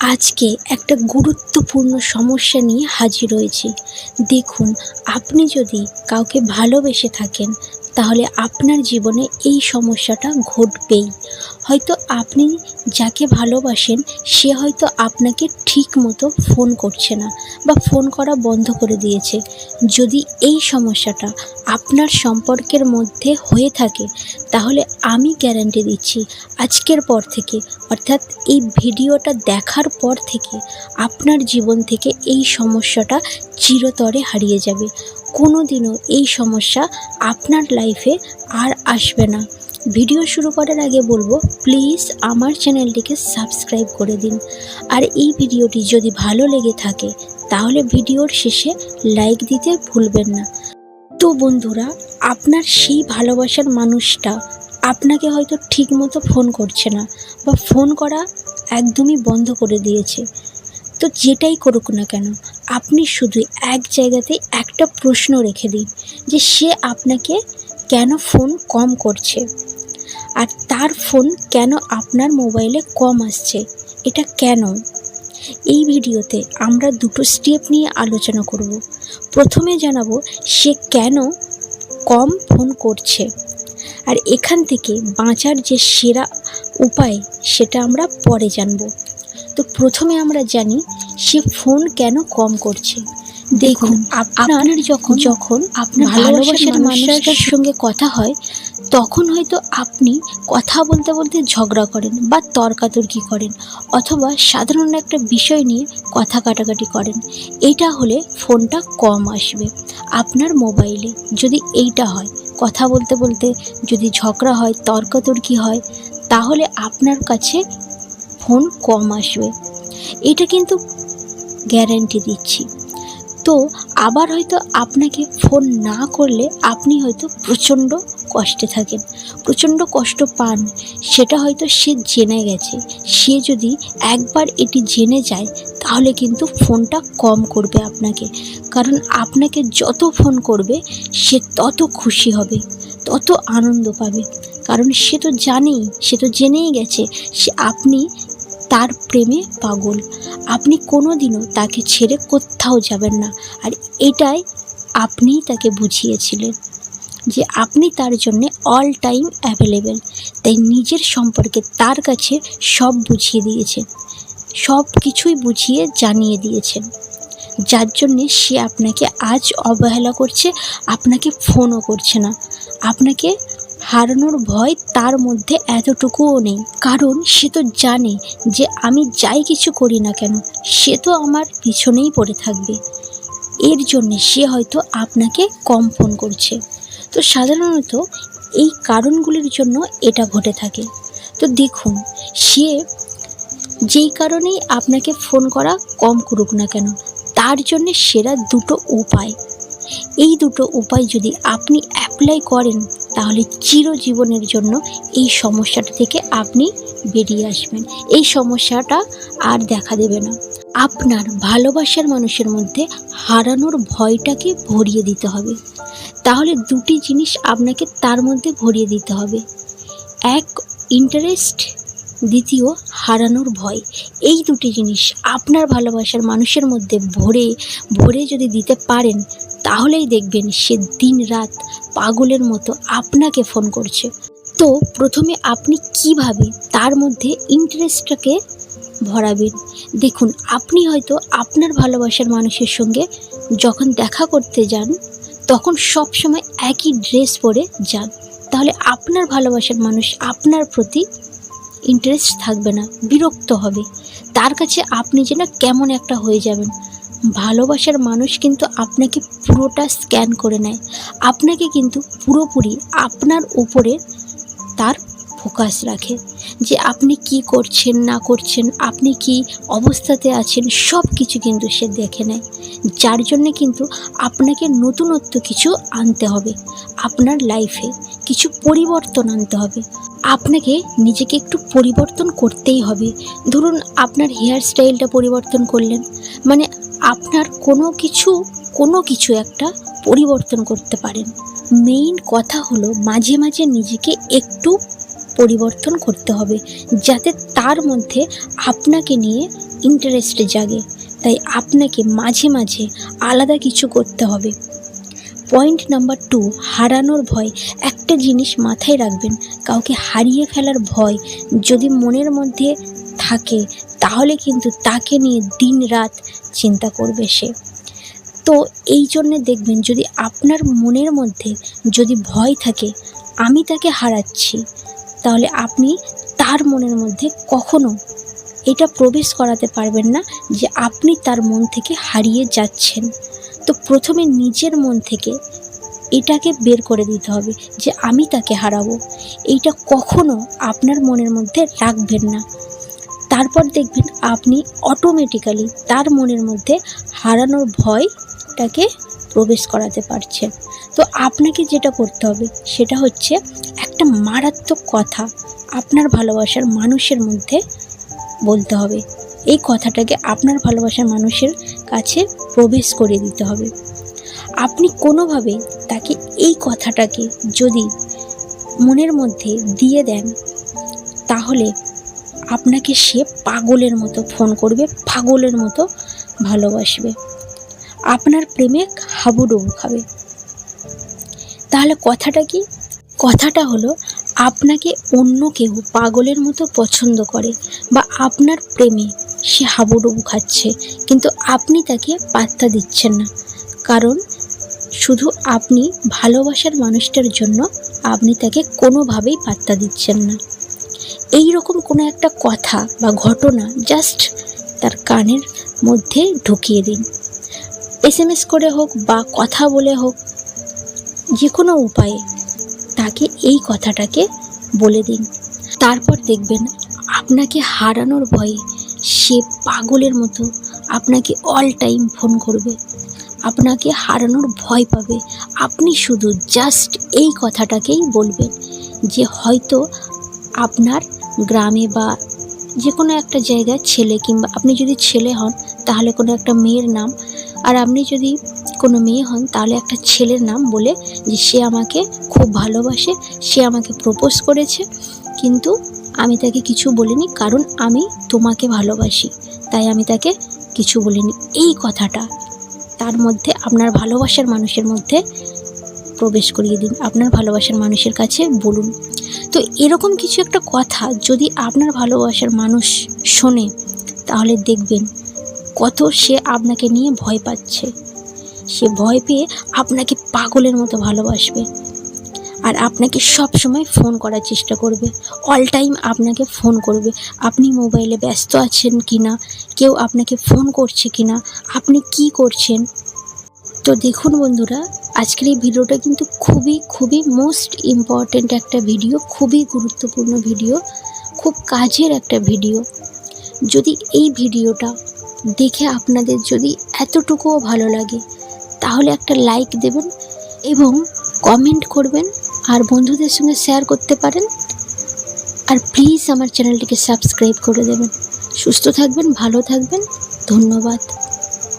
আজকে একটা গুরুত্বপূর্ণ সমস্যা নিয়ে হাজির হয়েছি। দেখুন আপনি যদি কাউকে ভালোবেসে থাকেন তাহলে আপনার জীবনে এই সমস্যাটা ঘটবেই। হয়তো আপনি যাকে ভালোবাসেন, সে হয়তো আপনাকে ঠিক মতো ফোন করছে না বা ফোন করা বন্ধ করে দিয়েছে। যদি এই সমস্যাটা আপনার সম্পর্কের মধ্যে হয়ে থাকে, তাহলে আমি গ্যারান্টি দিচ্ছি আজকের পর থেকে, অর্থাৎ এই ভিডিওটা দেখার পর থেকে আপনার জীবন থেকে এই সমস্যাটা চিরতরে হারিয়ে যাবে। কোনো দিনও এই সমস্যা আপনার লাইফে আর আসবে না। ভিডিও শুরু করার আগে বলব প্লিজ আমার চ্যানেলটিকে সাবস্ক্রাইব করে দিন। আর এই ভিডিওটি যদি ভালো লেগে থাকে, তাহলে ভিডিওর শেষে লাইক দিতে ভুলবেন না। তো বন্ধুরা, আপনার সেই ভালোবাসার মানুষটা আপনাকে হয়তো ঠিকমতো ফোন করছে না বা ফোন করা একদমই বন্ধ করে দিয়েছে। তো যেটাই করুক না কেন, আপনি শুধু এক জায়গাতে একটা প্রশ্ন রেখে দিন যে সে আপনাকে কেন ফোন কম করছে? আর তার ফোন কেন আপনার মোবাইলে কম আসছে? এটা কেন? এই ভিডিওতে আমরা দুটো স্টেপ নিয়ে আলোচনা করব। প্রথমে জানাব সে কেন কম ফোন করছে? আর এখান থেকে বাঁচার যে সেরা উপায়, সেটা আমরা পরে জানব। তো প্রথমে আমরা জানি সে ফোন কেন কম করছে। দেখুন আপনার যখন যখন আপনার ভালোবাসার মানুষটার সঙ্গে কথা হয় তখন হয়তো আপনি কথা বলতে বলতে ঝগড়া করেন বা তর্কাতর্কি করেন অথবা সাধারণ একটা বিষয় নিয়ে কথা কাটাকাটি করেন। এটা হলে ফোনটা কম আসবে। আপনার মোবাইলে যদি এইটা হয় কথা বলতে বলতে যদি ঝগড়া হয় তর্কাতর্কি হয় তাহলে আপনার কাছে ফোন কম আসবে। এটা কিন্তু গ্যারান্টি দিচ্ছি। তো আবার হয়তো আপনাকে ফোন না করলে আপনি হয়তো প্রচণ্ড কষ্টে থাকেন। প্রচণ্ড কষ্ট পান। সেটা হয়তো সে জেনে গেছে। সে যদি একবার এটি জেনে যায়, তাহলে কিন্তু ফোনটা কম করবে আপনাকে। কারণ আপনাকে যত ফোন করবে, সে তত খুশি হবে, তত আনন্দ পাবে। কারণ সে তো জানেই, সে তো জেনেই গেছে। সে আপনি তার প্রেমে পাগল। আপনি কোনো দিনও তাকে ছেড়ে কোথাও যাবেন না। আর এটাই আপনিই তাকে বুঝিয়েছিলেন যে আপনি তার জন্যে অল টাইম অ্যাভেলেবেল তাই নিজের সম্পর্কে তার কাছে সব বুঝিয়ে দিয়েছেন। সব কিছুই বুঝিয়ে জানিয়ে দিয়েছেন। যার জন্যে সে আপনাকে আজ অবহেলা করছে, আপনাকে ফোনও করছে না। আপনাকে হারানোর ভয় তার মধ্যে এতটুকুও নেই। কারণ সে তো জানে যে আমি যাই কিছু করি না কেন, সে তো আমার পিছনেই পড়ে থাকবে। এর জন্যে সে হয়তো আপনাকে কম ফোন করছে। তো সাধারণত এই কারণগুলির জন্য এটা ঘটে থাকে। তো দেখুন, সে যেই কারণেই আপনাকে ফোন করা কম করুক না কেন, তার জন্যে সেরা দুটো উপায়। এই দুটো উপায় যদি আপনি অ্যাপ্লাই করেন তাহলে চিরজীবনের জন্য এই সমস্যাটা থেকে আপনি বেরিয়ে আসবেন। এই সমস্যাটা আর দেখা দেবে না। আপনার ভালোবাসার মানুষের মধ্যে হারানোর ভয়টাকে ভরিয়ে দিতে হবে। তাহলে দুটি জিনিস আপনাকে তার মধ্যে ভরিয়ে দিতে হবে। এক ইন্টারেস্ট দ্বিতীয়, হারানোর ভয়। এই দুটি জিনিস আপনার ভালোবাসার মানুষের মধ্যে ভরে ভরে যদি দিতে পারেন, তাহলেই দেখবেন সে দিন রাত পাগলের মতো আপনাকে ফোন করছে। তো প্রথমে আপনি কীভাবে তার মধ্যে ইন্টারেস্টটাকে ভরাবেন। দেখুন, আপনি হয়তো আপনার ভালোবাসার মানুষের সঙ্গে যখন দেখা করতে যান, তখন সব সময় একই ড্রেস পরে যান। তাহলে আপনার ভালোবাসার মানুষ আপনার প্রতি ইন্টারেস্ট থাকবে না, বিরক্ত হবে। তার কাছে আপনি যেন কেমন একটা হয়ে যাবেন। ভালোবাসার মানুষ কিন্তু আপনাকে পুরোটা স্ক্যান করে নেয়। আপনাকে কিন্তু পুরোপুরি আপনার উপরে তার ফোকাস রাখে যে আপনি কি করছেন, না করছেন, আপনি কি অবস্থাতে আছেন সব কিছু কিন্তু সে দেখে নেয়। যার জন্যে কিন্তু আপনাকে নতুনত্ব কিছু আনতে হবে। আপনার লাইফে কিছু পরিবর্তন আনতে হবে। আপনাকে নিজেকে একটু পরিবর্তন করতেই হবে। ধরুন, আপনার হেয়ার স্টাইলটা পরিবর্তন করলেন। মানে আপনার কোনো কিছু কোনো কিছু একটা পরিবর্তন করতে পারেন। মেইন কথা হলো মাঝে মাঝে নিজেকে একটু পরিবর্তন করতে হবে, যাতে তার মধ্যে আপনাকে নিয়ে ইন্টারেস্ট জাগে। তাই আপনাকে মাঝে মাঝে আলাদা কিছু করতে হবে। পয়েন্ট নাম্বার টু হারানোর ভয়। একটা জিনিস মাথায় রাখবেন, কাউকে হারিয়ে ফেলার ভয় যদি মনের মধ্যে থাকে, তাহলে কিন্তু তাকে নিয়ে দিন রাত চিন্তা করবে সে। তো এই জন্যে দেখবেন যদি আপনার মনের মধ্যে যদি ভয় থাকে, আমি তাকে হারাচ্ছি, তাহলে আপনি তার মনের মধ্যে কখনো এটা প্রবেশ করাতে পারবেন না যে আপনি তার মন থেকে হারিয়ে যাচ্ছেন। তো প্রথমে নিজের মন থেকে এটাকে বের করে দিতে হবে যে আমি তাকে হারাবো। এইটা কখনো আপনার মনের মধ্যে রাখবেন না। তারপর দেখবেন আপনি অটোমেটিক্যালি তার মনের মধ্যে হারানোর ভয়টাকে প্রবেশ করাতে পারছেন। তো আপনাকে যেটা করতে হবে সেটা হচ্ছে একটা মারাত্মক কথা আপনার ভালোবাসার মানুষের মধ্যে বলতে হবে। এই কথাটাকে আপনার ভালোবাসার মানুষের কাছে প্রবেশ করে দিতে হবে। আপনি কোনোভাবে তাকে এই কথাটাকে যদি মনের মধ্যে দিয়ে দেন, তাহলে আপনাকে সে পাগলের মতো ফোন করবে, পাগলের মতো ভালোবাসবে। আপনার প্রেমে হাবুডুবু খাবে। তাহলে কথাটা কি? কথাটা হলো, আপনাকে অন্য কেউ পাগলের মতো পছন্দ করে বা আপনার প্রেমে সে হাবুডুবু খাচ্ছে, কিন্তু আপনি তাকে পাত্তা দিচ্ছেন না। কারণ শুধু আপনি ভালোবাসার মানুষটার জন্য আপনি তাকে কোনোভাবেই পাত্তা দিচ্ছেন না। এই রকম কোনো একটা কথা বা ঘটনা জাস্ট তার কানের মধ্যে ঢুকিয়ে দিন। এস এম এস করে হোক বা কথা বলে হোক যে কোনো উপায়ে তাকে এই কথাটাকে বলে দিন। তারপর দেখবেন আপনাকে হারানোর ভয়ে সে পাগলের মতো আপনাকে অল টাইম ফোন করবে। আপনাকে হারানোর ভয় পাবে। আপনি শুধু জাস্ট এই কথাটাকেই বলবেন যে হয়তো আপনার গ্রামে বা যে কোনো একটা জায়গায় ছেলে কিংবা আপনি যদি ছেলে হন, তাহলে কোনো একটা মেয়ের নাম। আর আপনি যদি কোনো মেয়ে হন, তাহলে একটা ছেলের নাম বলে যে সে আমাকে খুব ভালোবাসে, সে আমাকে প্রপোজ করেছে। কিন্তু আমি তাকে কিছু বলিনি, কারণ আমি তোমাকে ভালোবাসি। তাই আমি তাকে কিছু বলিনি। এই কথাটা তার মধ্যে আপনার ভালোবাসার মানুষের মধ্যে প্রবেশ করিয়ে দিন। আপনার ভালোবাসার মানুষের কাছে বলুন। তো এরকম কিছু একটা কথা যদি আপনার ভালোবাসার মানুষ শোনে, তাহলে দেখবেন কত সে আপনাকে নিয়ে ভয় পাচ্ছে। সে ভয় পেয়ে আপনাকে পাগলের মতো ভালোবাসবে। আর আপনাকে সব সময় ফোন করার চেষ্টা করবে। অল টাইম আপনাকে ফোন করবে। আপনি মোবাইলে ব্যস্ত আছেন কি না কেউ আপনাকে ফোন করছে কি না আপনি কি করছেন? তো দেখুন বন্ধুরা, আজকের এই ভিডিওটা কিন্তু খুবই খুবই মোস্ট ইম্পর্ট্যান্ট একটা ভিডিও খুবই গুরুত্বপূর্ণ ভিডিও খুব কাজের একটা ভিডিও যদি এই ভিডিওটা দেখে আপনাদের যদি এতটুকুও ভালো লাগে, তাহলে একটা লাইক দেবেন এবং কমেন্ট করবেন। আর বন্ধুদের সঙ্গে শেয়ার করতে পারেন। আর প্লিজ আমার চ্যানেলটিকে সাবস্ক্রাইব করে দেবেন। সুস্থ থাকবেন, ভালো থাকবেন। ধন্যবাদ।